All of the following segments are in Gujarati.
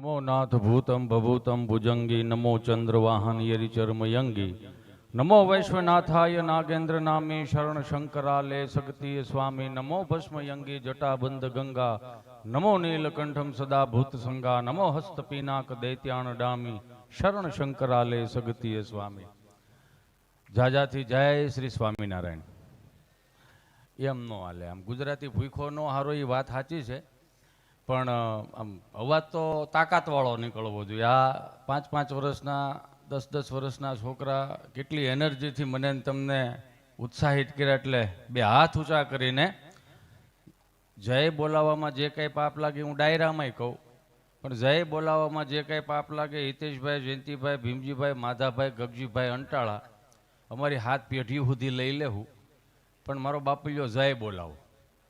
નમો નાથ ભૂતમ ભભૂતમ ભુજંગી નમો ચંદ્રવાહન યરિચર્મયંગી નમો વૈશ્વનાથાય નાગેન્દ્ર નામી શરણ શંકરાલે સગતીય સ્વામી નમો ભસ્મયંગી જટાબંધ ગંગા નમો નીલકંઠમ સદા ભૂત સંગા નમો હસ્ત પીનાક દૈત્યાણ ડામી શરણ શંકરાલે સગતીય સ્વામી જાજાથી જય શ્રી સ્વામિનારાયણ એમ નો હાલે આમ ગુજરાતી ભૂખો નો હારો એ વાત સાચી છે પણ આમ અવાજ તો તાકાતવાળો નીકળવો જોઈએ. આ પાંચ પાંચ વર્ષના, દસ દસ વર્ષના છોકરા કેટલી એનર્જીથી મને તમને ઉત્સાહિત કર્યા એટલે બે હાથ ઊંચા કરીને જય બોલાવવામાં જે કંઈ પાપ લાગે હું ડાયરામાંય કહું. પણ જય બોલાવવામાં જે કંઈ પાપ લાગે હિતેશભાઈ, જયંતિભાઈ, ભીમજીભાઈ, માધાભાઈ, ગગજીભાઈ, અંટાળા, અમારી હાથ પેઢી સુધી લઈ લેવું પણ મારો બાપુલ્યો જય બોલાવો.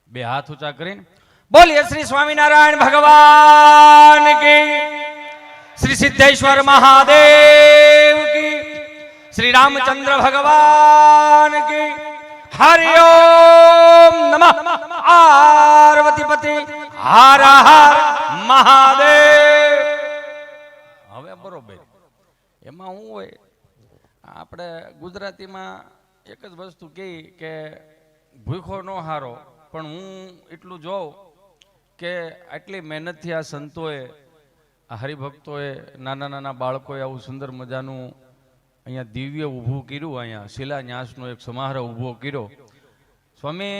બે હાથ ઊંચા કરીને બોલીએ શ્રી સ્વામિનારાયણ ભગવાન કી. શ્રી સિદ્ધેશ્વર મહાદેવ કી. શ્રી રામચંદ્ર ભગવાન કી. હરિ ઓમ નમઃ. પાર્વતીપતિ હર હર મહાદેવ. હવે બરોબર. એમાં હું હોય, આપણે ગુજરાતીમાં એક જ વસ્તુ કહી કે ભૂખો નો હારો, પણ હું એટલું જોઉં કે આટલી મહેનતથી આ સંતોએ, આ હરિભક્તોએ, નાના નાના બાળકોએ આવું સુંદર મજાનું અહીંયા દિવ્ય ઊભું કર્યું, અહીંયા શિલાન્યાસનો એક સમારોહ ઊભો કર્યો. સ્વામી,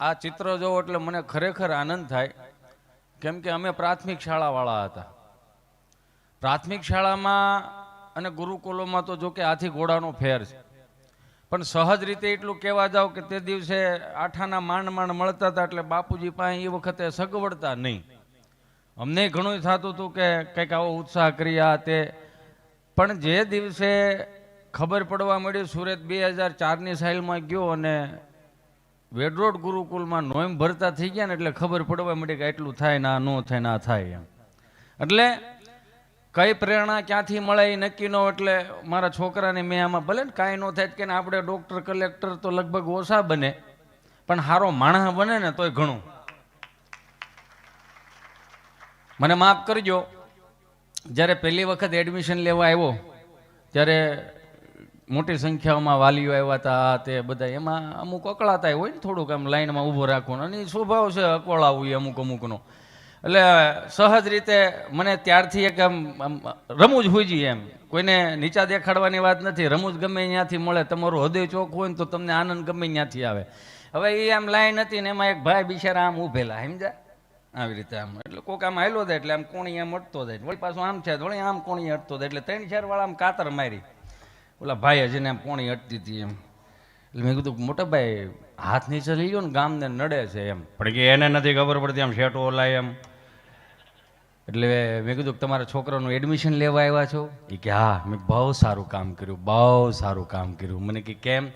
આ ચિત્ર જોવો એટલે મને ખરેખર આનંદ થાય, કેમ કે અમે પ્રાથમિક શાળાવાળા હતા. પ્રાથમિક શાળામાં અને ગુરુકુલોમાં તો જો કે આથી ઘોડાનો ફેર છે. પણ સહજ રીતે એટલું કહેવા જાવ કે તે દિવસે આઠાના માંડ માંડ મળતા હતા એટલે બાપુજી પાસે એ વખતે સગવડતા નહીં. અમને ઘણું થતું હતું કે કંઈક આવો ઉત્સાહ કરી આ તે. પણ જે દિવસે ખબર પડવા મળી સુરત બે હજાર ચારની સાઇલમાં ગયો અને વેડરોડ ગુરુકુલમાં નોઈમ ભરતા થઈ ગયા ને એટલે ખબર પડવા મળી કે આટલું થાય ના ન થાય ના થાય એમ. એટલે કઈ પ્રેરણા ક્યાંથી મળે એ નક્કી ન એટલે મારા છોકરાને મેં આમાં ભલે ને કાંઈ ન થાય કે આપણે ડૉક્ટર કલેક્ટર તો લગભગ ઓછા બને, પણ હારો માણસ બને ને તોય ઘણું. મને માફ કરજો, જ્યારે પહેલી વખત એડમિશન લેવા આવ્યો, ત્યારે મોટી સંખ્યામાં વાલીઓ આવ્યા હતા તે બધા, એમાં અમુક અકળાતા હોય ને થોડુંક આમ લાઈનમાં ઊભો રાખવાનું, અને સ્વભાવ છે અકળાવું અમુક અમુકનો. એટલે સહજ રીતે મને ત્યારથી એક આમ રમૂજ જઈએ એમ. કોઈને નીચા દેખાડવાની વાત નથી, રમૂજ ગમે ત્યાંથી મળે, તમારું હૃદય ચોખ્ખું હોય ને તો તમને આનંદ ગમે ત્યાંથી આવે. હવે એ આમ લાઈન હતી ને એમાં એક ભાઈ બિચારા આમ ઊભેલા, સમજ્યા? આવી રીતે આમ, એટલે કોક આમ હાલો જાય એટલે આમ કોણી આમ અટતો જાય. વળી પાછું આમ છે, વળી આમ કોણી અટતો જાય. એટલે ત્રણ ચાર વાળા આમ કાતર મારી. ઓલા ભાઈ હજીને આમ કોણી અટતી હતી એમ. એટલે મેં કીધું, મોટા ભાઈ, હાથ નીચે લઈ ગયો ને ગામને નડે છે એમ. પણ કે એને નથી ખબર પડતી આમ શેટો ઓલાય એમ. એટલે મેં કીધું કે તમારા છોકરાનું એડમિશન લેવા આવ્યા છો? એ કે, હા. મેં બહુ સારું કામ કર્યું, બહુ સારું કામ કર્યું. મને કે, કેમ?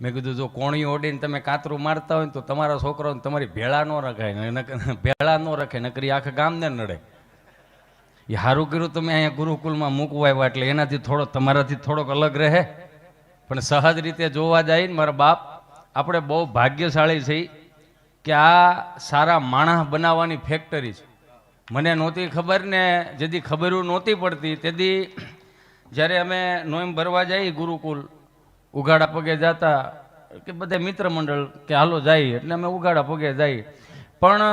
મેં કીધું, જો કોણી ઓડીને તમે કાતરું મારતા હોય તો તમારા છોકરાઓને તમારી ભેળા ન રખાય ભેળા ન રખે નકરી આખા ગામને નડે. એ સારું કર્યું તમે અહીંયા ગુરુકુલમાં મૂકવા આવ્યા, એટલે એનાથી થોડો તમારાથી થોડોક અલગ રહે. પણ સહજ રીતે જોવા જાય ને મારા બાપ, આપણે બહુ ભાગ્યશાળી છીએ કે આ સારા માણસ બનાવવાની ફેક્ટરી છે. મને નહોતી ખબર ને જેથી ખબર નહોતી પડતી તેથી જ્યારે અમે નોઈમ ભરવા જઈએ ગુરુકુલ, ઉઘાડા પગે જતા, કે બધા મિત્ર મંડળ કે હાલો જાય, એટલે અમે ઉઘાડા પગે જઈએ પણ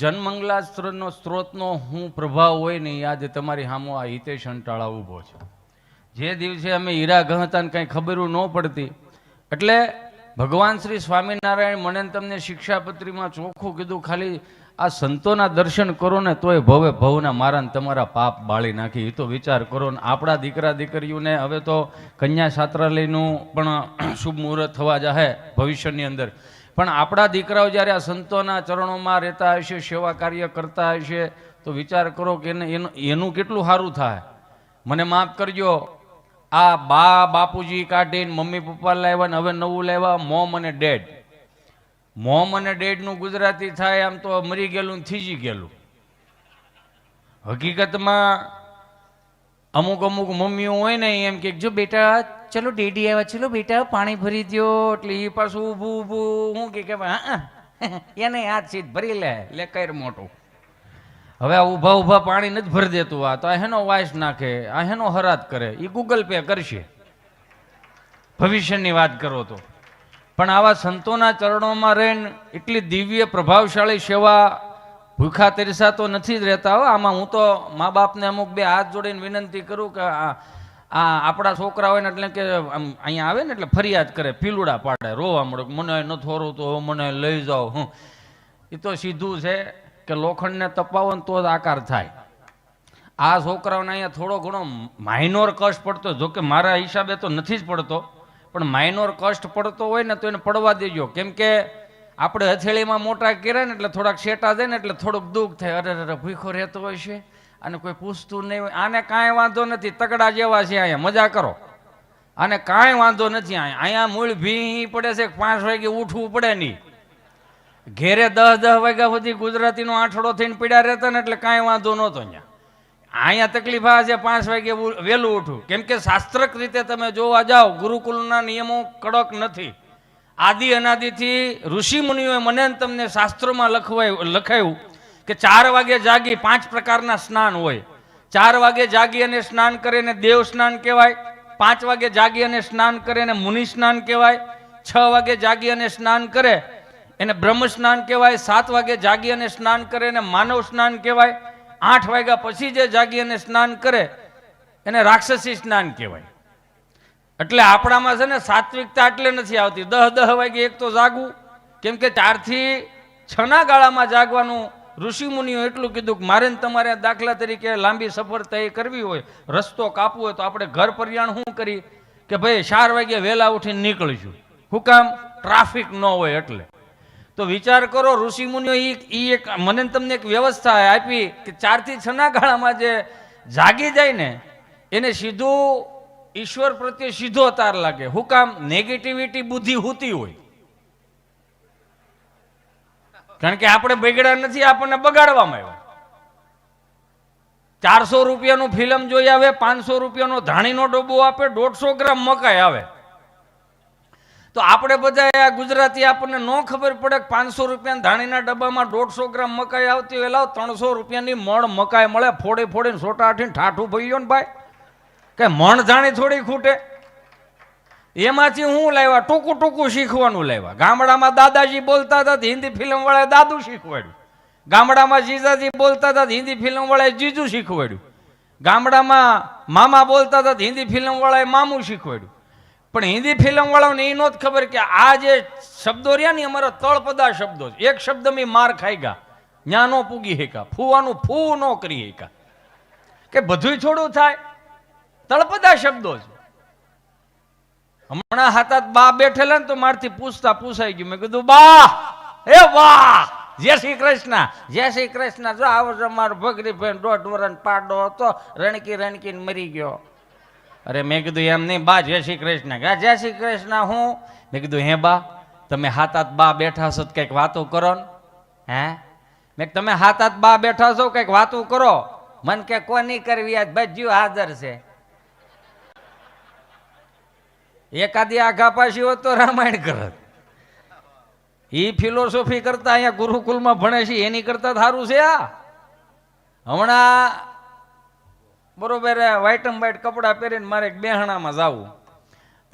જનમંગલાસ્ત્રનો સ્ત્રોતનો હું પ્રભાવ હોય ને એ આજે તમારી સામો આ હિતેશ અંટાળા ઊભો છે. જે દિવસે અમે હીરા ગહતા ને કંઈ ખબરું ન પડતી, એટલે ભગવાન શ્રી સ્વામિનારાયણ મને તમને શિક્ષાપત્રીમાં ચોખ્ખું કીધું, ખાલી આ સંતોના દર્શન કરો ને તોય ભવે ભવના મારાને તમારા પાપ બાળી નાખી. એ તો વિચાર કરો ને આપણા દીકરા દીકરીઓને હવે તો કન્યા છાત્રાલયનું પણ શુભ મુહૂર્ત થવા જાહે ભવિષ્યની અંદર. પણ આપણા દીકરાઓ જ્યારે આ સંતોના ચરણોમાં રહેતા હશે સેવા કાર્ય કરતા હશે તો વિચાર કરો કે એને એનું કેટલું સારું થાય. મને માફ કરજો. આ બા બાપુજી કાઢીને મમ્મી પપ્પા લાવ્યા ને હવે નવું લાવ્યા મોમ અને ડેડ. મોમ અને ડેડનું ગુજરાતી થાય, આમ તો મરી ગયેલું થીજી ગયેલું. હકીકતમાં અમુક અમુક મમ્મીઓ હોય ને, એમ કે જો બેટા, ચલો ડેડી આવ્યા, ચલો બેટા, પાણી ભરી દ્યો. એટલે એ પાછું ઊભું ઊભું, હું કે હા એને આ સીધ ભરી લે લે કર મોટું. હવે આ ઊભા ઊભા પાણી નથી ભરી દેતું આ, તો આ હેનો વાઇસ નાખે, આ હેનો હરાત કરે એ ગૂગલ પે કરશે. ભવિષ્યની વાત કરો તો. પણ આવા સંતોના ચરણોમાં રહીને એટલી દિવ્ય પ્રભાવશાળી સેવા ભૂખા તરસા તો નથી જ રહેતા હો. આમાં હું તો મા બાપને અમુક બે હાથ જોડીને વિનંતી કરું કે આ આપણા છોકરા હોય ને એટલે કે આમ અહીંયા આવે ને એટલે ફરિયાદ કરે, પીલુડા પાડે, રોવા મળે, મને ન થોરું તો મને લઈ જાઓ, હું. એ તો સીધું છે કે લોખંડને તપાવો ને તો જ આકાર થાય. આ છોકરાઓને અહીંયા થોડો ઘણો માઇનોર કશ પડતો, જોકે મારા હિસાબે તો નથી જ પડતો. પણ માઇનોર કષ્ટ પડતો હોય ને તો એને પડવા દેજો. કેમ કે આપણે હથેળીમાં મોટા કર્યા ને એટલે થોડાક શેટા દે ને એટલે થોડુંક દુઃખ થાય. અરે અરે ભૂખો રહેતો હોય છે. અને કોઈ પૂછતું નહીં આને કાંઈ વાંધો નથી. તગડા જેવા છે અહીંયા. મજા કરો. આને કાંઈ વાંધો નથી અહીંયા. અહીંયા મૂળ ભી પડે છે. પાંચ વાગે ઉઠવું પડે નહીં. ઘેરે દસ દસ વાગ્યા સુધી ગુજરાતીનો આઠડો થઈને પીડા રહેતા ને એટલે કાંઈ વાંધો નહોતો અહીંયા. અહીંયા તકલીફ આ છે, પાંચ વાગે વહેલું ઉઠું. કેમ કે શાસ્ત્રક રીતે તમે જોવા જાઓ, ગુરુકુલના નિયમો કડક નથી. આદિ અનાદિથી ઋષિ મુનિઓએ મને તમને શાસ્ત્રોમાં લખવાયું લખાયું કે ચાર વાગે જાગી પાંચ પ્રકારના સ્નાન હોય. ચાર વાગે જાગી અને સ્નાન કરે ને દેવ સ્નાન કહેવાય, પાંચ વાગે જાગી અને સ્નાન કરે ને મુનિ સ્નાન કહેવાય, છ વાગે જાગી અને સ્નાન કરે, એને બ્રહ્મ સ્નાન કહેવાય, સાત વાગે જાગી અને સ્નાન કરે ને માનવ સ્નાન કહેવાય આઠ વાગ્યા પછી જે જાગી અને સ્નાન કરે, એને રાક્ષસી સ્નાન કહેવાય. એટલે આપણામાં છે ને સાત્વિકતા એટલે નથી આવતી. દહ દહ વાગે એક તો જાગવું. કેમ કે ચારથી છના ગાળામાં જાગવાનું ઋષિ મુનિઓ એટલું કીધું કે મારે તમારે દાખલા તરીકે લાંબી સફર તય કરવી હોય, રસ્તો કાપવો હોય તો આપણે ઘર પર્યાણ શું કરી? કે ભાઈ ચાર વાગે વહેલા ઉઠીને નીકળીશું. હુકામ? કામ ટ્રાફિક ન હોય એટલે. તો વિચાર કરો ઋષિ મુનિઓ એ એક મને તમને એક વ્યવસ્થા આપી કે ચારથી છના ગાળામાં જે જાગી જાય ને, એને સીધું ઈશ્વર પ્રત્યે સીધો તાર લાગે. હું કામ નેગેટિવિટી બુદ્ધિ હોતી હોય? કારણ કે આપણે બગડ્યા નથી, આપણને બગાડવામાં આવ્યા. ચારસો રૂપિયાનું ફિલ્મ જોઈ આવે, પાંચસો રૂપિયાનો ધાણીનો ડબ્બો આપે, દોઢસો ગ્રામ મકાઈ આવે. તો આપણે બધા આ ગુજરાતી આપણને ન ખબર પડે કે પાંચસો રૂપિયાના ધાણીના ડબ્બામાં દોઢસો ગ્રામ મકાઈ આવતી હોય, લાવ ત્રણસો રૂપિયાની મણ મકાઈ મળે, ફોડી ફોડીને સોટા આઠીને ઠાઠું ભર્યો ને ભાઈ. કે મણ ધાણી થોડી ખૂટે. એમાંથી હું લાવ્યા? ટૂંકું ટૂંકું શીખવાનું લાવ્યા. ગામડામાં દાદાજી બોલતા હતા હિન્દી ફિલ્મ વાળાએ દાદુ શીખવાડ્યું. ગામડામાં જીજાજી બોલતા હતા હિન્દી ફિલ્મ વાળાએ જીજુ શીખવાડ્યું. ગામડામાં મામા બોલતા હતા હિન્દી ફિલ્મ વાળાએ મામું શીખવાડ્યું. પણ હિન્દી ફિલ્મ વાળાને એ નહોત ખબર કે આ જે શબ્દો રહ્યા ને અમારા તળપદા શબ્દો છે. એક શબ્દ મેં માર ખાઈ ગયા. ન્યા પૂગી હેકા. ફૂવાનું ફૂ ન કરી હેકા. કે બધું થોડું થાય. તળપદા શબ્દો છે. હમણાં હાથા બા બેઠેલા ને તો મારથી પૂછતા પૂછાઈ ગયું. મેં કીધું, બા! એ વાહ! જય શ્રી કૃષ્ણ! જય શ્રી કૃષ્ણ! જો આવો મારો ભગરી બેન દોઢ વરણ પાડો હતો. રણકી રણકીને મરી ગયો. અરે મેં કીધું, એમ નહીં, બા, જય શ્રી કૃષ્ણ. કે જય શ્રી કૃષ્ણ, હું? મેં કીધું, હે, બા, તમે હાથ હાથ બા બેઠા છો કંઈક વાતો કરો ને. હે? મેં તમે હાથ હાથ બા બેઠા છો કંઈક વાતો કરો. મન કે કોની કરવી, આજ ભજ્યું હાજર છે. એકાદી આઘા પાછી હોત તો રામાયણ કરત. એ ફિલોસોફી કરતા અહીંયા ગુરુકુલમાં ભણે છે એની કરતા સારું છે આ. હમણાં બરોબર વ્હાઈટ એમ વ્હાઈટ કપડાં પહેરીને મારે બેહણામાં જાવું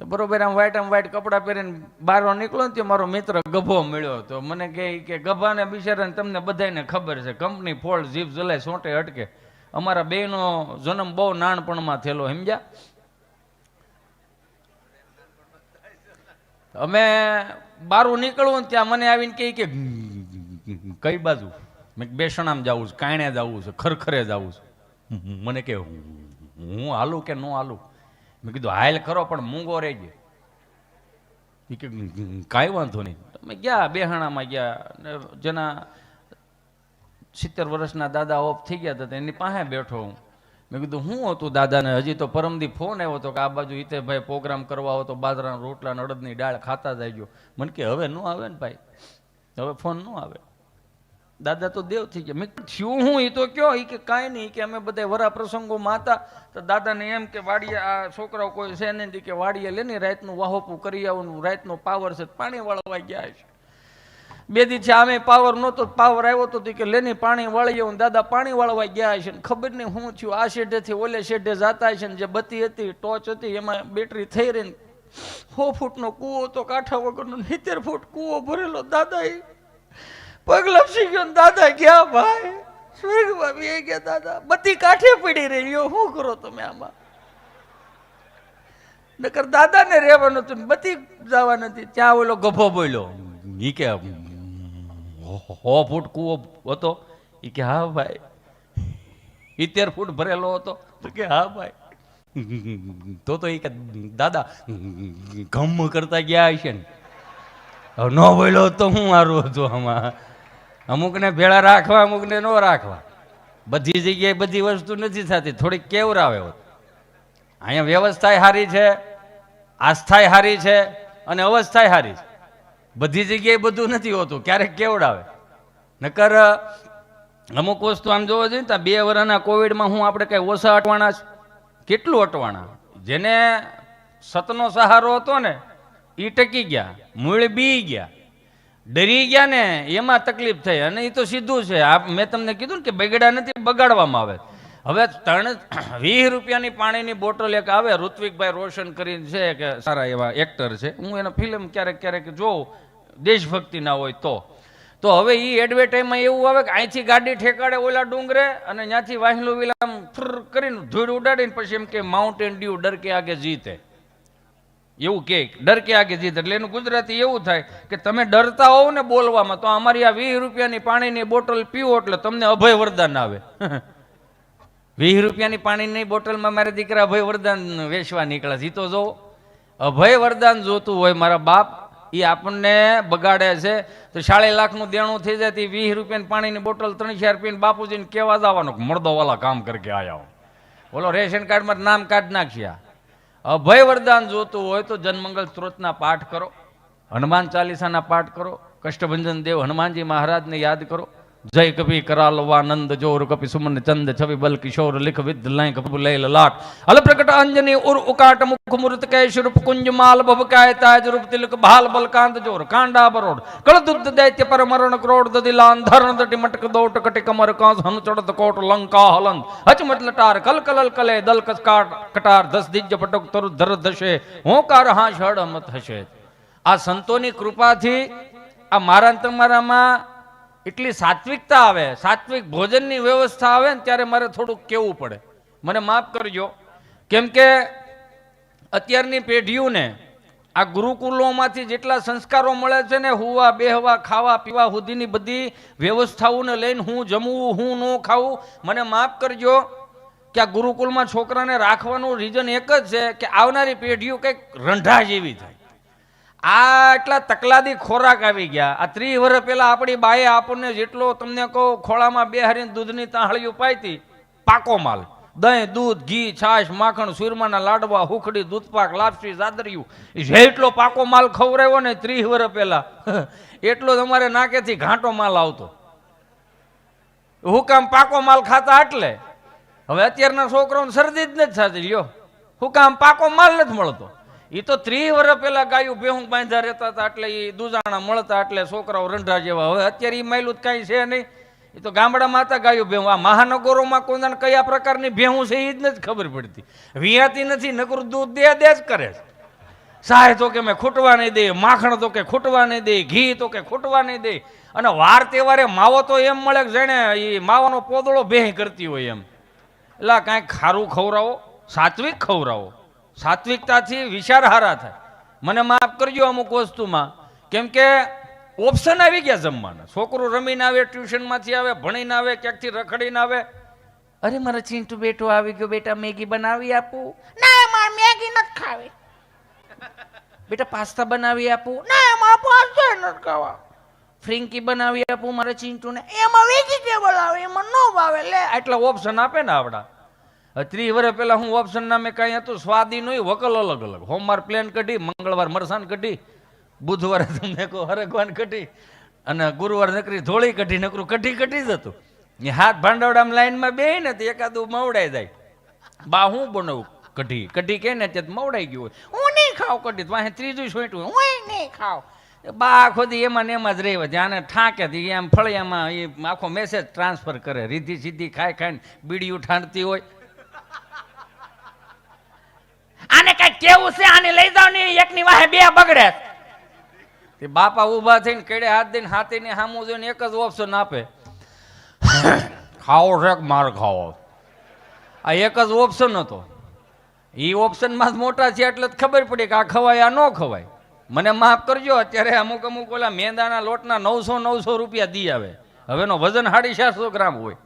તો બરોબર આમ વ્હાઈટ એમ વ્હાઈટ કપડાં પહેરીને બહાર નીકળો ને મારો મિત્ર ગભો મળ્યો તો મને કહે કે ગભાને બિચારાને તમને બધાને ખબર છે કંપની ફોલ્ટ જીભ જલે સોંટે અટકે અમારા બેનો જન્મ બહુ નાનપણમાં થયેલો સમજ્યા અમે બારું નીકળવું ત્યાં મને આવીને કહે કે કઈ બાજુ મેં બેસણામ જવું છે કાંણે જવું છે ખરખરે જવું છે મને કે હું હાલું કે ન હાલું? મેં કીધું, હાલ ખરો પણ મૂંગો રહેજે. કે કાંઈ વાંધો નહીં. તમે ગયા બેહાણામાં ગયા જેના સિત્તેર વર્ષના દાદા ઓફ થઈ ગયા હતા, એની પાસે બેઠો હું. મેં કીધું, હું હતું દાદાને? હજી તો પરમદી ફોન આવ્યો હતો કે આ બાજુ હિતેભાઈ પ્રોગ્રામ કરવા આવો બાજરાના રોટલા અડદની દાળ ખાતા જાય મને કે, હવે ન આવે ને ભાઈ? હવે ફોન ન આવે. દાદા તો દેવ થઈ ગયા. મેં થયું હું? એ તો કયો? એ કે કાંઈ નહીં, કે અમે બધા વરા પ્રસંગોમાં હતા તો દાદાને એમ કે, વાડીએ આ છોકરાઓ કોઈ છે નહીં. કે, વાડીએ લેની રાતનું વાહોપું કરી આવવાનું. રાતનો પાવર છે, પાણી વાળવા ગયા છે. બે દી છે આમે પાવર નહોતો, પાવર આવ્યો તો કે કે લેની પાણી વાળી આવું. દાદા, પાણી વાળવા ગયા છે. ને ખબર નહીં શું થયું. આ શેઢેથી ઓલે શેઢે જતા છે ને, જે બત્તી હતી, ટોચ હતી, એમાં બેટરી થઈ રહી ને, સો ફૂટનો કૂવો તો કાંઠા વગરનો નીતેર ફૂટ કૂવો ભરેલો. દાદા એ ગયો દાદા ગયા ભાઈ. સ્વર્ગમાં બી ગયા દાદા. બધી કાંઠે પડી રહી. શું કરો તમે આમાં? નકર દાદાને રહેવાનું હતું બધી જવા નથી ત્યાં ઓલો ગભો બોલ્યો. ઈ કે હો ફૂટ કૂવો હતો. એ કે, હા, ભાઈ. સિત્તેર ફૂટ ભરેલો હતો. તો કે, હા, ભાઈ. તો તો એ કે, દાદા ગમ કરતા ગયા હશે ને. ન બોલ્યો તો હું મારું હતું આમાં. અમુકને ભેળા રાખવા, અમુકને ન રાખવા. બધી જગ્યાએ બધી વસ્તુ નથી થતી. થોડીક કેવરાવે હોત. અહીંયા વ્યવસ્થાય સારી છે, આસ્થાય સારી છે અને અવસ્થાય સારી છે. બધી જગ્યાએ બધું નથી હોતું. ક્યારેક કેવડાવે. નકર અમુક વસ્તુ આમ જોવા જોઈએ ને તો બે વર્ષના કોવિડમાં હું આપણે કઈ ઓછા અટવાણા? કેટલું અટવાણા? જેને સતનો સહારો હતો ને એ ટકી ગયા. મૂળ બી ગયા. ડરી ગયા ને, એમાં તકલીફ થઈ. અને એ તો સીધું છે. આ મેં તમને કીધું ને કે બગડા નથી, બગાડવામાં આવે. હવે ત્રણ વીસ રૂપિયાની પાણીની બોટલ એક આવે. ઋત્વિકભાઈ રોશન કરીને છે કે સારા એવા એક્ટર છે. હું એના ફિલ્મ ક્યારેક ક્યારેક જોઉં, દેશભક્તિના હોય તો. તો હવે એ એડવર્ટાઈઝમાં એવું આવે કે અહીંથી ગાડી ઠેકાડે ઓલા ડુંગરે અને ત્યાંથી વાહિલું વિલામ કરીને ધૂળ ઉડાડીને પછી એમ કે માઉન્ટેન ડ્યુ ડર કે આગે જીતે. એવું કે, ડર કે આગે જીત એટલે એનું ગુજરાતી એવું થાય કે તમે ડરતા હોવ ને બોલવામાં, તો અમારી આ વીસ રૂપિયાની પાણીની બોટલ પીવો એટલે તમને અભય વરદાન આવે. વીસ રૂપિયાની પાણીની બોટલમાં મારા દીકરા અભય વરદાન વેચવા નીકળે ઈ તો અભય વરદાન જોતું હોય મારા બાપ એ આપણને બગાડે છે. તો સાડી લાખનું દેણું થઈ જાય તે વીસ રૂપિયાની પાણીની બોટલ ત્રણ ચાર પીને બાપુજીને કહેવા જવાનું મળદો વાલા કામ આયા હું. બોલો, રેશન કાર્ડમાં નામ કાઢ નાખ્યા. અભય વરદાન જોતું હોય તો જનમંગલ સ્ત્રોતના પાઠ કરો. હનુમાન ચાલીસાના પાઠ કરો. કષ્ટભંજન દેવ હનુમાનજી મહારાજને યાદ કરો. જય કવિ કરાલવાનંદ જોર કપિ સુમન ચંદ, છવિ બલ કિશોર, લિખ વિદ લય કપુ લય લલાટ. અલ પ્રકટ અંજની ઉર ઉકાટ મુખ મૂર્ત કય શરૂપ કુંજ માલ ભવકાય તાજ રૂપ તિલક ભાલ બલકાંત જોર, કાંડા બરોડ. કળ દુદ્ધ દૈત્ય પર મરણ ક્રોડ દદિલાન, ધરણ દટી મટક દોટ કટી કમર કાંસ, હન ચડત કોટ લંકા હલંદ હચ મત લટાર, કલ કલલ કલે, દલ કસ કાટ કટાર દસ દિજ પટક તરુ ધર ધશે, હોંકાર હા ષડ મત હશે. આ સંતોની કૃપાથી, આ મારા તમારામાં એટલી સાત્વિકતા આવે, સાત્વિક ભોજનની વ્યવસ્થા આવે ને ત્યારે મારે થોડુંક કેવું પડે. મને માફ કરજો. કેમ કે અત્યારની પેઢીઓને આ ગુરુકુલોમાંથી જેટલા સંસ્કારો મળે છે ને, હુવા, બેહવા, ખાવા, પીવા સુધીની બધી વ્યવસ્થાઓને લઈને હું જમવું હું ન ખાવું મને માફ કરજો કે આ ગુરુકુલમાં છોકરાને રાખવાનું રીઝન એક જ છે કે આવનારી પેઢીઓ કંઈક રંઢા જેવી થાય. આ એટલા તકલાદી ખોરાક આવી ગયા. આ ત્રીસ વર્ષ પહેલા આપણી બાએ આપણને જેટલો તમને કહો, ખોળામાં બે હરીને દૂધની તાહળીઓ પાઈતી પાકો માલ. દહીં, દૂધ, ઘી, છાશ, માખણ સુરમાના લાડવા, હુખડી, દૂધપાક, લાપસી, જાદરિયું. જેટલો પાકો માલ ખવડાવ્યો ને ત્રીસ વર્ષ પહેલા, એટલો તમારે નાકેથી ઘાંટો માલ આવતો. હુકામ પાકો માલ ખાતા એટલે હવે અત્યારના છોકરાઓને શરદી જ નથી થતી, લ્યો. હુકામ પાકો માલ નથી મળતો. એ તો ત્રીસ વર્ષ પહેલા ગાયું ભેહું બાંધા રહેતા હતા, એટલે એ દુજાણા મળતા, એટલે છોકરાઓ રંઢા જેવા. હવે અત્યારે એ માયલું જ કાંઈ છે નહીં. એ તો ગામડામાં હતા ગાયું ભેહું. આ મહાનગરોમાં કોઈને કયા પ્રકારની ભેહું છે એ જ નથી ખબર પડતી. વિયાતી નથી, નકરું દૂધ દે દે જ કરે છે. સાહેબ તો કે મેં ખૂટવા નહીં દે માખણ તો કે ખૂટવા નહીં દે ઘી તો કે ખૂટવા નહીં દે અને વાર તહેવારે માવો તો એમ મળે કે જેણે એ માવાનો પોદળો ભેહ કરતી હોય એમ. એટલે કાંઈક ખારું ખવડાવો, સાત્વિક ખવડાવો. સાત્વિકતાથી વિચારહારા થાય. મને માફ કરજો અમુક વસ્તુમાં. કેમ કે ઓપ્શન આવી ગયા જમવાના. છોકરું રમીને આવે ટ્યુશનમાંથી આવે ભણીને આવે ક્યાંકથી રખડીને આવે. અરે મારા ચિંટુ બેટો આવી ગયો. બેટા મેગી બનાવી આપું. ના માર મેગી નથી ખાવી. બેટા પાસ્તા બનાવી આપું. ના માર પાસ્તા નથી ખાવા. ફ્રિંકી બનાવી આપું મારા ચીંટુને. એમાં વેજીટેબલ આવે એમાં નો ભાવે. લે. આટલા ઓપ્શન આપે ને આપડા ત્રીસ વર્ષ પહેલાં હું ઓપ્શન નામે કાંઈ હતું, સ્વાદી નહીં, વકલ અલગ અલગ. હોમવાર પ્લેન કઢી, મંગળવાર મરસાન કઢી, બુધવારે તમને કહો હરગવાન કઢી, અને ગુરુવાર નકરી ધોળી કઢી, નકરું કઢી કઢી જ હતું. એ હાથ ભાંડવડામાં લાઈનમાં બે ને તો એકાદું મવડાઈ જાય. બા, હું બનાવું કઢી? કઢી કે ને ત્યાં મવડાઈ ગયું હોય. હું નહીં ખાવ કઢી, તો વાહે ત્રીજું છોટું હું નહીં ખાવ બા, આખો દી એમાં ને એમાં જ રહેવા ધ્યાને ઠાકે એમ ફળિયામાં એ આખો મેસેજ ટ્રાન્સફર કરે. રીધી સીધી ખાઈ ખાઈને બીડીયું ઠાંડતી હોય. આને કઈ કેવું છે? આને લઈ જાવ ને એકની વાહે બે બગડે બાપા ઊભા થઈને કેડે હાથ દઈને હાથીને સામું જોઈને એક જ ઓપ્શન આપે. ખાવો છે માર ખાવો આ એક જ ઓપ્શન હતો. એ ઓપ્શનમાં મોટા છે એટલે જ ખબર પડી કે આ ખવાય, આ ન ખવાય. મને માફ કરજો, અત્યારે અમુક અમુક ઓલા મેંદાના લોટના નવસો નવસો રૂપિયા દી આવે. હવેનો વજન સાડી ચારસો ગ્રામ હોય.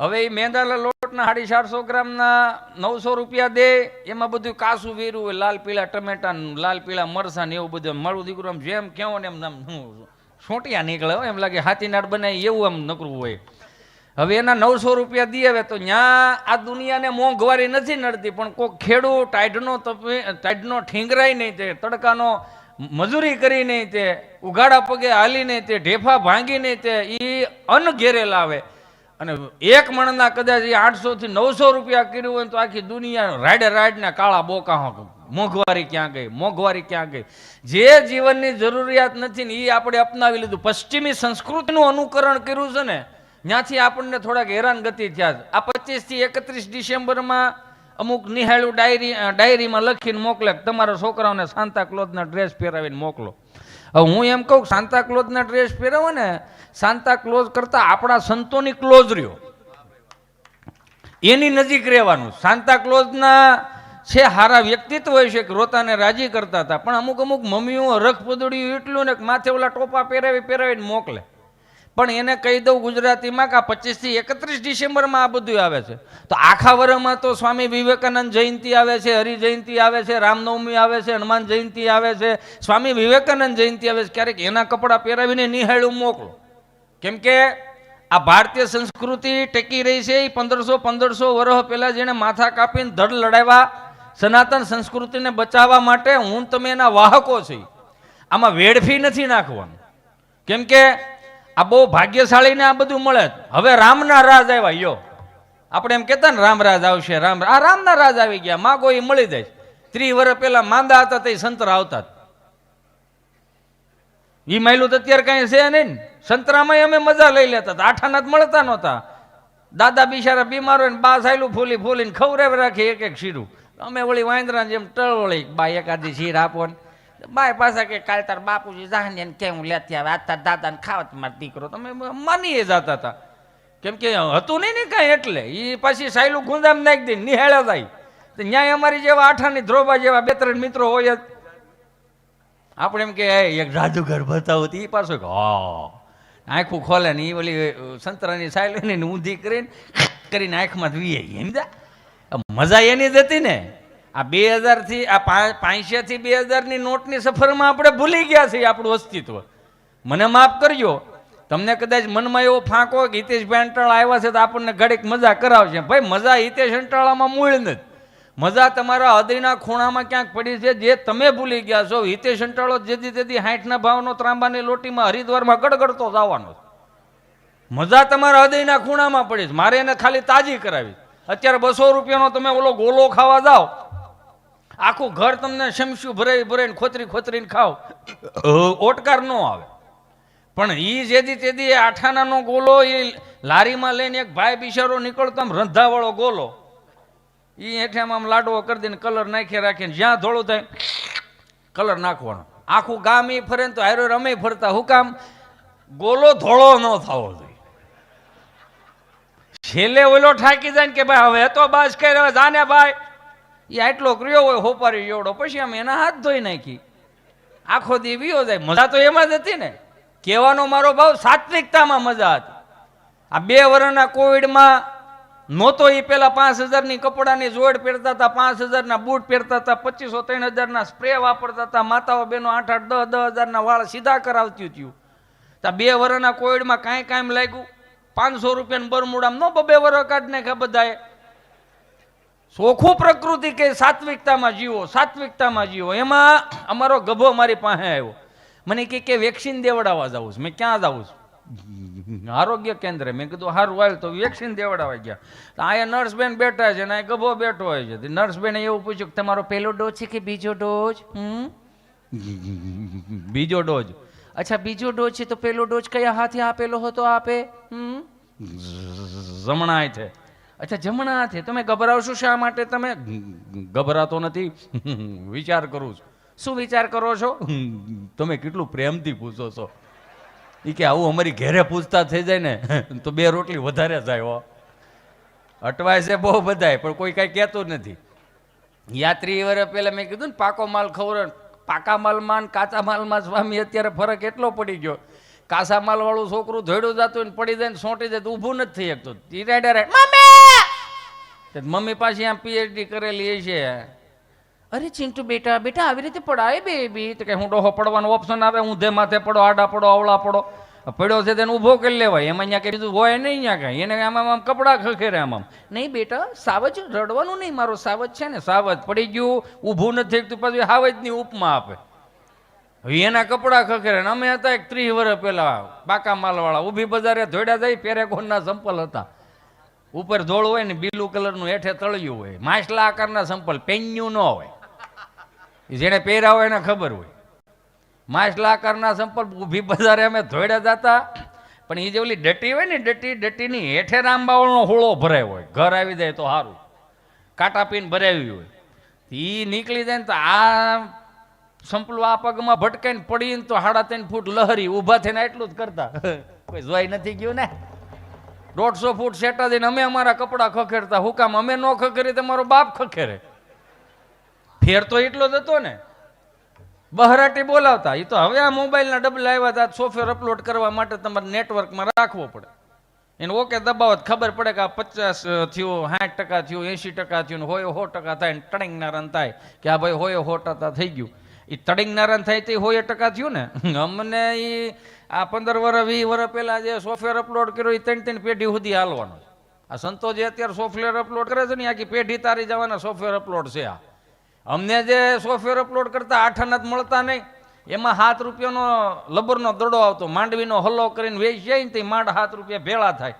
હવે એ મેંદાના લોટના સાડી ચારસો ગ્રામના નવસો રૂપિયા દે. એમાં બધું કાસું વેરું લાલ પીળા ટમેટા લાલ પીળા મરસા ને એવું બધું મારું દીકરું આમ જેમ કેવો ને એમ શું છોટિયા નીકળે એમ લાગે હાથીનાડ બનાવી એવું આમ નકરું હોય. હવે એના નવસો રૂપિયા દે હવે તો ત્યાં આ દુનિયાને મોંઘવારી નથી નડતી, પણ કોઈ ખેડૂત ટાઈડનો તપે ટાઈડનો ઠીંગરાય નહીં તે, તડકાનો મજૂરી કરી નહીં તે, ઉઘાડા પગે હાલી નહીં તે, ઢેફા ભાંગી નહીં તે એ અન્ન ઘેરે લાવે. અને એક મણના કદાચ એ આઠસો થી નવસો રૂપિયા કર્યું હોય તો આખી દુનિયા રાડે રાડના કાળા બોકા મોંઘવારી ક્યાં ગઈ? મોંઘવારી ક્યાં ગઈ? જે જીવનની જરૂરિયાત નથી ને એ આપણે અપનાવી લીધું. પશ્ચિમી સંસ્કૃતિનું અનુકરણ કર્યું છે ને, ત્યાંથી આપણને થોડાક હેરાનગતિ થયા છે. આ પચીસથી એકત્રીસ ડિસેમ્બરમાં અમુક નિહાળ્યું ડાયરી ડાયરીમાં લખીને મોકલે તમારા છોકરાઓને સાંતા ક્લોથના ડ્રેસ પહેરાવીને મોકલો. હવે હું એમ કહું કે સાંતા ક્લોઝના ડ્રેસ પહેરાવો ને સાંતા ક્લોઝ કરતાં આપણા સંતોની ક્લોઝ રહ્યો. એની નજીક રહેવાનું. સાંતા ક્લોઝના છે હારા વ્યક્તિત્વ હોય છે કે રોતાને રાજી કરતા હતા, પણ અમુક અમુક મમ્મીઓ રખ પદોડ્યું એટલું ને માથે ઓલા ટોપા પહેરાવી પહેરાવીને મોકલે. પણ એને કહી દઉં ગુજરાતીમાં કે પચીસથી એકત્રીસ ડિસેમ્બરમાં આ બધું આવે છે. તો આખા વર્ષમાં તો સ્વામી વિવેકાનંદ જયંતિ આવે છે, હરિ જયંતિ આવે છે, રામનવમી આવે છે, હનુમાન જયંતિ આવે છે. સ્વામી વિવેકાનંદ જયંતિ આવે છે. ક્યારેક એના કપડાં પહેરાવીને નિહાળું મોકલો. કેમ કે આ ભારતીય સંસ્કૃતિ ટેકી રહી છે એ પંદરસો પંદરસો વર્ષ પહેલાં જેણે માથા કાપીને ધડ લડાવ્યા સનાતન સંસ્કૃતિને બચાવવા માટે, હું તમે એના વાહકો છીએ આમાં વેડફી નથી નાખવાનું. કેમ કે આ બહુ ભાગ્યશાળીને આ બધું મળે. હવે રામના રાજ આવ્યા, યો. આપણે એમ કહેતા ને, રામ રાજ આવશે, રામ આ રામના રાજ આવી ગયા, માગો એ મળી જાય. ત્રી વર્ષ પહેલા માંદા હતા તે સંતરા આવતા. ઈ માયલું તો અત્યારે કઈ છે નહીં ને. સંતરામાં અમે મજા લઈ લેતા હતા. આઠાના જ મળતા નહોતા. દાદા બિચારા બીમાર હોય ને, બા સાયલું ફૂલી ફૂલીને ખવરાવી રાખી એક એક શીરું. અમે વળી વાંદરા જેમ ટળવળી, બા, એકાદી શીર આપો ને. બાય પાછા કે કાલ તાર બાપુજી જાહને એને હું લેતી આવે આ તાર દાદાને ખાવત મારો દીકરો. તમે માનીએ જતા હતા કેમ કે હતું નહીં ને કાંઈ એટલે. એ પછી સાયલું ગુંદામ નાખી દે નિહાળ્યા જાય. તો ન્યાય અમારી જેવા આઠાની ધ્રોબા જેવા બે ત્રણ મિત્રો હોય જ. આપણે એમ કે એક જાદુગર બતાવો એ પાછો કે, હા. આંખું ખોલે ને એ ઓલી સંતરાની સાયલ ને ઊંધી કરીને કરીને આંખમાં વીએ. એમ મજા એની જ હતી ને. આ બે હજારથી આ પાંચસેથી બે હજારની નોટની સફરમાં આપણે ભૂલી ગયા છીએ આપણું અસ્તિત્વ. મને માફ કરજો. તમને કદાચ મનમાં એવો ફાંકો કે હિતેશભાઈ અંટાળા આવ્યા છે તો આપણને ઘડીક મજા કરાવશે. ભાઈ, મજા હિતેશ અંટાળામાં મૂળ નથી. મજા તમારા હૃદયના ખૂણામાં ક્યાંક પડી છે જે તમે ભૂલી ગયા છો. હિતેશ અંટાળો જેથી તેથી હાઠના ભાવનો ત્રાંબાની લોટીમાં હરિદ્વારમાં ગડગડતો જવાનો મજા તમારા હૃદયના ખૂણામાં પડી છે. મારે એને ખાલી તાજી કરાવી. અત્યારે બસો રૂપિયાનો તમે ઓલો ગોલો ખાવા જાઓ. આખું ઘર તમને શમશું ભરાઈ ભરાઈને ખોતરી ખોતરીને ખાઓ ઓટકાર ન આવે. પણ એ જેદી તેદી આઠાનાનો ગોલો એ લારીમાં લઈને એક ભાઈ બિચારો નીકળતો રંધાવાળો ગોલો. એ હેઠામાં આમ લાડવો કરી દઈને કલર નાખી રાખીને જ્યાં ધોળો થાય કલર નાખવાનો. આખું ગામ એ ફરે તો હારો રમે ફરતા. હું કામ? ગોલો ધોળો ન થવો જોઈએ. છેલ્લે ઓલો ઠાકી જાય ને કે ભાઈ, હવે તો બાજ કર્યો, જાને ભાઈ. એ આટલો કર્યો હોય હોપારી એવડો. પછી આમ એના હાથ ધોઈ નાખી. આખો દી વિયો જાય. મજા તો એમાં જ હતી ને. કહેવાનો મારો ભાવ સાત્વિકતામાં મજા હતી. આ બે વર્ષના કોવિડમાં નહોતો એ પેલા પાંચ હજારની કપડાની જોડ પહેરતા હતા, પાંચ હજારના બૂટ પહેરતા હતા, પચીસો ત્રણ હજારના સ્પ્રે વાપરતા હતા, માતાઓ બહેનો આઠ આઠ દસ દસ હજારના વાળ સીધા કરાવતી હતું. તો બે વર્ષના કોવિડમાં કાંઈ કાંઈ લાગ્યું. પાંચસો રૂપિયાનું બરમુડામ ન બબે વરસ કાઢ નાખ્યા બધાએ. ચોખ્ખું પ્રકૃતિ કે સાત્વિકતામાં જીવો સાત્વિકતામાં જીવો. એમાં અમારો ગભો મારી પાસે આવ્યો. મને કે કે વેક્સિન દેવડાવવા જાઉં છું. મેં ક્યાં જાઉં છું? આરોગ્ય કેન્દ્રે. મેં કીધું, સારું આવ્યું તો વેક્સિન દેવડાવવા ગયા. તો અહીંયા નર્સબેન બેઠા છે ને ગભો બેઠો હોય છે. નર્સબેને એવું પૂછ્યું કે તમારો પહેલો ડોઝ છે કે બીજો ડોઝ? હમ? બીજો ડોઝ. અચ્છા, બીજો ડોઝ છે તો પહેલો ડોઝ કયા હાથે આપેલો હતો આપે? હમ? જમણા હાથે અચ્છા જમણા હાથે તમે ગભરાવશો શા માટે? તમે ગભરાતો નથી. વિચાર કરું છું. શું વિચાર કરો છો? તમે કેટલું પ્રેમથી પૂછો છો? એ કે આવું અમારી ઘેરે પૂછતા થઈ જાય ને, તો બે રોટલી વધારે જાય અટવાય છે બહુ બધાય, પણ કોઈ કાંઈ કહેતું નથી. યાત્રી વર્ષ પહેલા મેં કીધું ને, પાકો માલ ખબર પાકા માલમાં ને કાચા માલમાં સ્વામી, અત્યારે ફરક એટલો પડી ગયો. કાચા માલ વાળું છોકરું ધોડ્યું જતું ને પડી જાય ને, સોંટી જાય તો ઊભું નથી થઈ શકતું તીરાડે રે મમ્મી પાસે આમ પીએચડી કરેલી છે. અરે ચિંટુ બેટા બેટા આવી રીતે પડાય બેબી તો કે હું ડોહો પડવાનો ઓપ્શન આવે ઊંધે માથે પડો, આડા પડો, અવળા પડો. પડ્યો છે તેને ઊભો કરી લેવાય. એમાં અહીંયા બીજું હોય નહીં અહીંયા કાંઈ. એને આમ આમ કપડાં ખખેરે આમ આમ. નહીં બેટા, સાવજ રડવાનું નહીં, મારો સાવજ છે ને, સાવજ પડી ગયું, ઊભું નથી તું પછી સાવજની ઉપમા આપે. એના કપડાં ખખેરે અમે હતા એક ત્રીસ વર્ષ પહેલાં બાકા માલવાળા. ઊભી બજારે ધોડ્યા જાય પેરેકોનના સંપલ હતા. ઉપર ધોળ હોય ને બ્લુ કલરનું હેઠે તળિયું હોય. માછલા આકારના સંપલ, પેન્યું ન હોય. જેને પહેર્યા હોય એને ખબર હોય. માછલા આકારના સંપલ ઊભી બજારે અમે ધોડ્યા જતા, પણ એ જે ઓલી ડટી હોય ને ડટી, ડટીની હેઠે રામબાવળનો હોળો ભરાયો હોય. ઘર આવી જાય તો સારું કાંટા પીને ભરાવી હોય. એ નીકળી જાય ને તો આ સંપલું આ પગમાં ભટકાઈને પડીને તો સાડા ત્રણ ફૂટ લહરી ઊભા થઈને એટલું જ કરતા. કોઈ જોઈ નથી ગયું ને? દોઢસો ફૂટ સેટા દઈને અમે અમારા કપડાં ખખેડતા. હું કામ, અમે ન ખખેરી તમારો બાપ ખખેરે. ફેર તો એટલો જ હતો ને. બહરાટી બોલાવતા. એ તો હવે આ મોબાઈલના ડબલા આવ્યા હતા સોફ્ટવેર અપલોડ કરવા માટે તમારે નેટવર્કમાં રાખવો પડે. એને ઓકે દબાવત ખબર પડે કે આ પચાસ થયો, સાઠ ટકા થયો, એંશી ટકા થયું હોય હો ટકા થાય ને ટડિંગના રન થાય કે આ ભાઈ હોય હો ટકા થઈ ગયું. એ ટડિંગના રન થાય તે હોય ટકા થયું ને. અમને એ આ પંદર વર્ષ વીસ વર્ષ પહેલાં જે સોફ્ટવેર અપલોડ કર્યો એ ત્રણ ત્રણ પેઢી સુધી હાલવાનો આ સંતો જે અત્યારે સોફ્ટવેર અપલોડ કરે છે ને આખી પેઢી તારી જવાના સોફ્ટવેર અપલોડ છે આ. અમને જે સોફ્ટવેર અપલોડ કરતા આઠ અનાજ મળતા નહીં. એમાં સાત રૂપિયાનો લબરનો દડો આવતો, માંડવીનો હલ્લો કરીને વેચી જાય ને તે માંડ સાત રૂપિયા ભેળા થાય.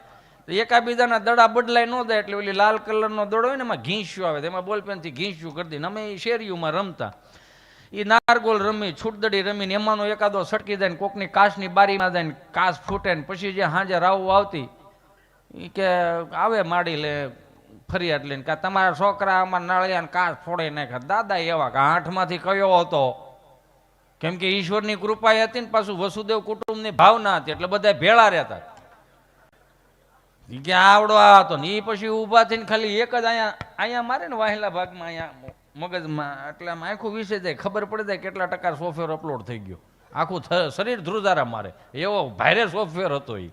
તો એકાબીજાના દડા બદલાય ન જાય એટલે ઓલી લાલ કલરનો દડો હોય ને, એમાં ઘીંસ્યું આવે તેમાં બોલપેનથી ઘીંસ્યું કરી દઈને અમે શેરીઓમાં રમતા. એ નારગોલ રમી, છૂટદડી રમીને એમાંનો એકાદો સટકી જાય ને કોકની કાસની બારીમાં જાય ને કાચ ફૂટે ને પછી જે હાજર રાવું આવતી કે આવે માડી લે ફરિયાદ લઈને કે તમારા છોકરા આમાં નાળિયાને કાચ ફોડી નાખ્યા. દાદા એવા કે આઠમાંથી કયો હતો? કેમ કે ઈશ્વરની કૃપા હતી ને પાછું વસુદેવ કુટુંબની ભાવના હતી, એટલે બધા ભેળા રહેતા. કે આવડો આ હતો ને એ પછી ઊભા થઈને ખાલી એક જ અહીંયા અહીંયા મારે ને વાહેલા ભાગમાં અહીંયા મગજમાં એટલે આમ આખું વિશે જાય, ખબર પડી જાય કેટલા ટકા સોફ્ટવેર અપલોડ થઈ ગયો. આખું શરીર ધ્રુજારા મારે. એવો ભારે સોફ્ટવેર હતો એ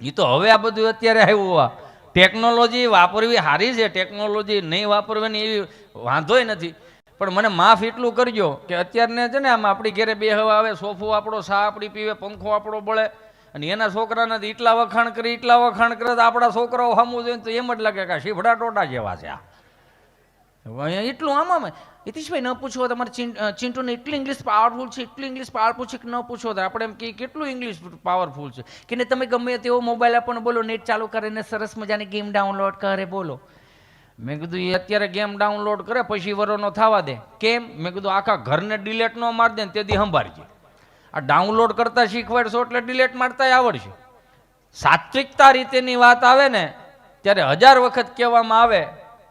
એ તો હવે આ બધું અત્યારે આવ્યું આ. ટેકનોલોજી વાપરવી સારી છે ટેકનોલોજી નહીં વાપરવાની એવી વાંધોય નથી. પણ મને માફ એટલું કરજો કે અત્યારને છે ને આમ આપણી ઘેરે બે હવા આવે, સોફો આપણો, સા આપણી પીવે, પંખો આપણો બળે. અને એના છોકરાના એટલા વખાણ કરી એટલા વખાણ કરે તો આપણા છોકરાઓ સામું જોઈને તો એમ જ લાગે કે શીફડા ટોટા જેવા છે આ. એટલું આમ હિતેશભાઈ, ન પૂછો તમારે ચિંટુને એટલી ઇંગ્લિશ પાવરફુલ છે, એટલું ઇંગ્લિશ પાવરફુલ છે કે ન પૂછો તો આપણે એમ કે કેટલું ઇંગ્લિશ પાવરફુલ છે? કે ને તમે ગમે તેવો મોબાઈલ આપણને બોલો નેટ ચાલુ કરીને સરસ મજાની ગેમ ડાઉનલોડ કરે, બોલો. મેં કીધું એ અત્યારે ગેમ ડાઉનલોડ કરે, પછી વરોનો થવા દે. કેમ? મેં કીધું આખા ઘરને ડિલેટ ન મારી દે ને તેથી સંભાળજે. આ ડાઉનલોડ કરતા શીખવાડશો એટલે ડિલેટ મારતા આવડશે. સાત્વિકતા રીતેની વાત આવે ને, ત્યારે હજાર વખત કહેવામાં આવે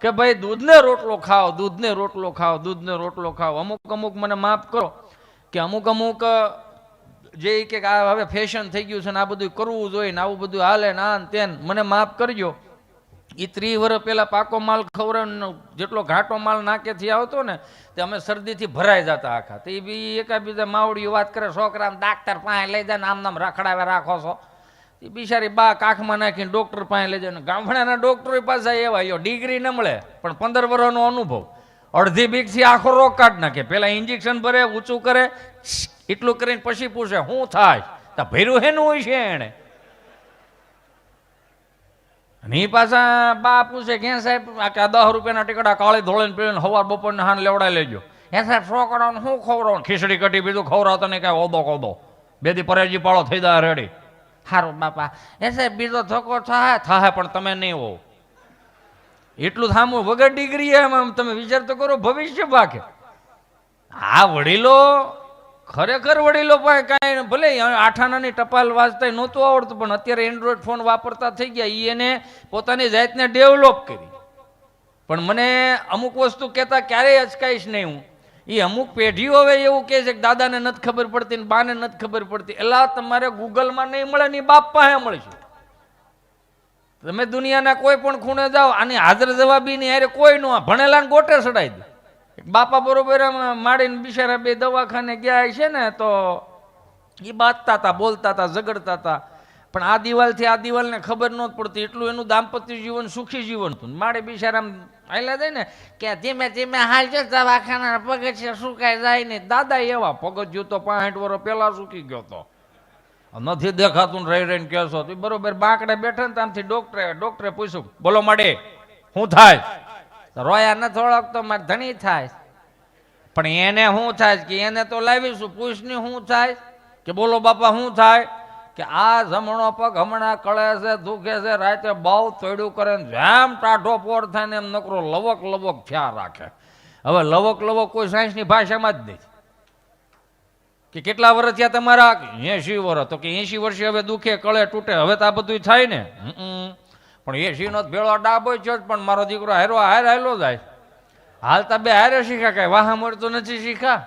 કે ભાઈ, દૂધને રોટલો ખાઓ, દૂધને રોટલો ખાઓ, દૂધને રોટલો ખાઓ. અમુક અમુક મને માફ કરો કે અમુક અમુક જે કે આ હવે ફેશન થઈ ગયું છે ને આ બધું કરવું જોઈએ ને આવું બધું હાલે ને આ તેન, મને માફ કરજો. એ ત્રીસ વર્ષ પહેલાં પાકો માલ ખવડાવવાનો જેટલો ઘાટો માલ નાકેથી આવતો ને તે અમે શરદીથી ભરાઈ જતા આખા. તે બી એકાબીજા માવડીઓ વાત કરે છોકરા આમ ડાક્ટર પાસે લઈ જાય ને આમ નામ રખડાવે રાખો છો. એ બિચારી બા કાખમાં નાખીને ડોક્ટર પાસે લઈ જાય ગામડાના ડોક્ટરો પાછા એવા યો ડિગ્રી ન મળે. પણ પંદર વર્ષનો અનુભવ. અડધી બીકથી આખો રોગ કાઢ નાખે. પેલા ઇન્જેક્શન ભરે, ઊંચું કરે એટલું કરીને પછી પૂછે, શું થાય? તો ભર્યું હેનું હોય છે એણે. એ પાછા બા પૂછે કે સાહેબ આ દસ રૂપિયાના ટીકડા કાળી ધોળીને પીળીને હવાર બપોરને હાન લેવડાવી લેજો. હે સાહેબ છોકરાઓને શું ખવડાવો ખીચડી કટી બીજું ખવડાવતા નહીં, કાંઈ ઓદો કોદો. બે દી પરેજી પાળો થઈ જાય રેડી. સારું બાપા. એ સાહેબ, બીજો ધોકો થાય? થાય, પણ તમે નહીં હો એટલું થામું વગર ડિગ્રી એમ આમ તમે વિચાર તો કરો, ભવિષ્ય બાકે આ વડીલો, ખરેખર વડીલો પાસે કાંઈ ભલે આઠાનાની ટપાલ વાંચતા નહોતું આવડતું, પણ અત્યારે એન્ડ્રોઈડ ફોન વાપરતા થઈ ગયા એ એને પોતાની જાતને ડેવલપ કરી. પણ મને અમુક વસ્તુ કહેતા, ક્યારેય અચકાઈશ નહીં હું. એ અમુક પેઢીઓ હવે એવું કહે છે કે દાદાને નથી ખબર પડતી ને બાને નથી ખબર પડતી. એલા તમારે ગૂગલમાં નહીં મળે ને બાપ પાસે મળશે. તમે દુનિયાના કોઈ પણ ખૂણે જાઓ, આની હાજર નહીં હારે કોઈ નો ભણેલાને ગોટે ચડાઈ દે. બાપા બરોબર માડીને બિચારા બે દવાખાને ગયા છે ને, તો એ બાંધતા હતા બોલતા હતા ઝઘડતા હતા પણ આ દિવાલથી આ દિવાલને ખબર નહોતી પડતી. એટલું એનું દાંપત્ય જીવન સુખી જીવન હતું. માડે બિચારા હાલ્યા જાય ને કે ધીમે ધીમે હાલ છે દવાખાના પગથિયા સુકાઈ જાય ને દાદા એવા પગથિયું તો પાંઠ વર્ષ પહેલા સુકી ગયો તો. નથી દેખાતું રહી રહીને કહેશો તો. બરોબર બાંકડે બેઠા ને ત્યાંથી ડોક્ટરે ડોક્ટરે પૂછ્યું, બોલો મળે શું થાય? રોયા ન થોડોક તો મારે ધણી થાય. પણ એને શું થાય કે એને તો લાવીશું, પૂછની શું થાય કે બોલો બાપા શું થાય? કે આ જમણો પગ હમણાં કળે છે, દુખે છે, રાતે બહુ તોડ્યું કરે ને જેમ ટાઢો પોર થાય ને એમ નકરો લવક લવક થયા રાખે. હવે લવક લવક કોઈ સાયન્સની ભાષામાં જ નહીં કે કેટલા વર્ષ થયા તમારા? એસી વર્ષ. તો કે એસી વર્ષે હવે દુખે, કળે તૂટે. હવે તો આ બધું થાય ને? પણ એસી નો ભેળો ડાબો છે, પણ મારો દીકરો હારો હાર હાલો જાય. હાલતા બે હારે શીખા કઈ વાહા મળતો નથી શીખા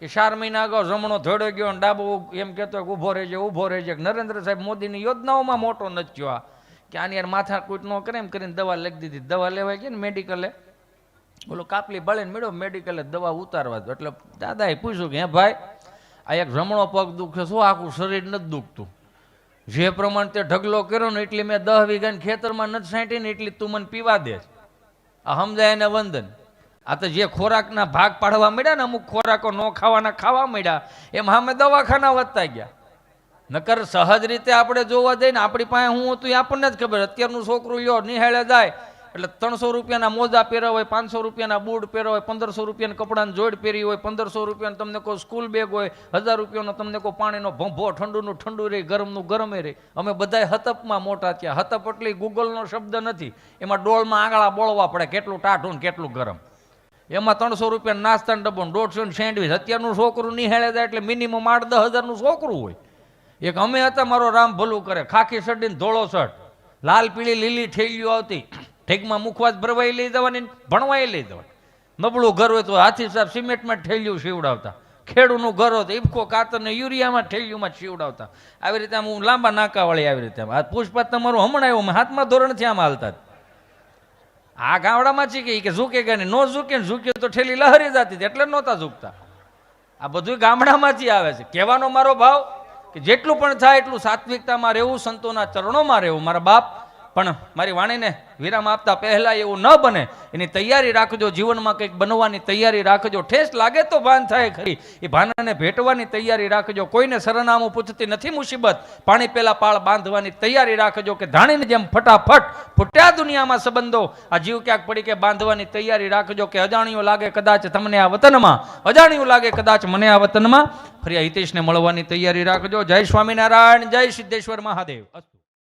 કે ચાર મહિના અગાઉ જમણો ધડો ગયો ને ડાબો એમ કહેતો કે ઊભો રહેજે ઊભો રહેજે. નરેન્દ્ર સાહેબ મોદીની યોજનાઓમાં મોટો નથી થયો આ. કે આની યાર માથા કૂટ ન કરે એમ કરીને દવા લખી દીધી. દવા લેવાય કે ને મેડિકલે. બોલો કાપલી બળે મેળો મેડિકલે દવા ઉતારવા દો. એટલે દાદાએ પૂછ્યું કે હે ભાઈ, આ એક જમણો પગ દુખે શું આખું શરીર નથી દુખતું. જે પ્રમાણે તે ઢગલો કર્યો ને એટલી મેં દહ વીઘાની ખેતરમાં નથી સાંટી ને એટલી તું મને પીવા દે. આ સમજાય એને વંદન? આ તો જે ખોરાકના ભાગ પાડવા મળ્યા ને અમુક ખોરાકો ન ખાવાના ખાવા મળ્યા, એમ અમે દવાખાના વધતા ગયા. નકર સહજ રીતે આપણે જોવા જઈએ ને, આપણી પાસે હું હતું એ આપણને જ ખબર, અત્યારનું છોકરું લ્યો, નિહાળે જાય, એટલે ત્રણસો રૂપિયાના મોજા પહેર્યા હોય, પાંચસો રૂપિયાના બૂટ પહેર્યા હોય, પંદરસો રૂપિયાના કપડાની જોડ પહેરી હોય, પંદરસો રૂપિયાનો તમને કોઈ સ્કૂલ બેગ હોય, હજાર રૂપિયાનો તમને કોઈ પાણીનો ભંભો, ઠંડુનું ઠંડુ રહે ગરમનું ગરમે રહે અમે બધાય હતપમાં મોટા થયા. હતપ એટલે ગૂગલનો શબ્દ નથી. એમાં ડોળમાં આંગળા બોળવા પડે, કેટલું ટાઢું ને કેટલું ગરમ. એમાં ત્રણસો રૂપિયા નાસ્તાનો ડબ્બો દોઢસો ને સેન્ડવીચ. અત્યારનું છોકરું નિહાળે જાય એટલે મિનિમમ આઠ દસ હજારનું છોકરું હોય. એક અમે હતા, મારો રામ ભલું કરે. ખાખી શર્ટ ધોળો શર્ટ. લાલ, પીળી, લીલી ઠેલીઓ આવતી. ઠેકમાં મુખવાસ ભરવાઈ લઈ જવાની ભણવાઈ લઈ જવાની. નબળું ઘર હોય તો હાથી સાહેબ સિમેન્ટમાં ઠેલિયું સીવડાવતા. ખેડૂનું ઘર હોય તો ઇફકો કાતરને યુરિયામાં ઠેલિયુંમાં જ સીવડાવતા. આવી રીતે આમ હું લાંબા નાકાવાળી આવી રીતે. આ પુષ્પા તમારું હમણાં આવ્યું હાથમાં ધોરણથી આમ હાલતા જ. આ ગામડામાં છે કે ઈ કે ઝૂકે કે નો ઝૂકે ઝૂક્યો તો ઠેલી લહરી જતી એટલે નહોતા ઝૂકતા. આ બધું ગામડામાંથી આવે છે. કહેવાનો મારો ભાવ કે જેટલું પણ થાય એટલું સાત્વિકતામાં રહેવું, સંતોના ચરણોમાં રહેવું. મારા બાપ પણ મારી વાણીને વિરામ આપતા પહેલાં એવું ન બને. એની તૈયારી રાખજો, જીવનમાં કંઈક બનવાની તૈયારી રાખજો. ઠેસ લાગે તો ભાન થાય ખરી. એ ભાનાને ભેટવાની તૈયારી રાખજો. કોઈને સરનામું પૂછતી નથી મુસીબત. પાણી પહેલાં પાળ બાંધવાની તૈયારી રાખજો કે ધાણીની જેમ ફટાફટ ફૂટ્યા દુનિયામાં સંબંધો. આ જીવ ક્યાંક પડી કે બાંધવાની તૈયારી રાખજો કે અજાણ્યું લાગે કદાચ તમને આ વતનમાં. અજાણ્યું લાગે કદાચ મને આ વતનમાં. ફરી હિતેશને મળવાની તૈયારી રાખજો. જય સ્વામિનારાયણ, જય સિદ્ધેશ્વર મહાદેવ.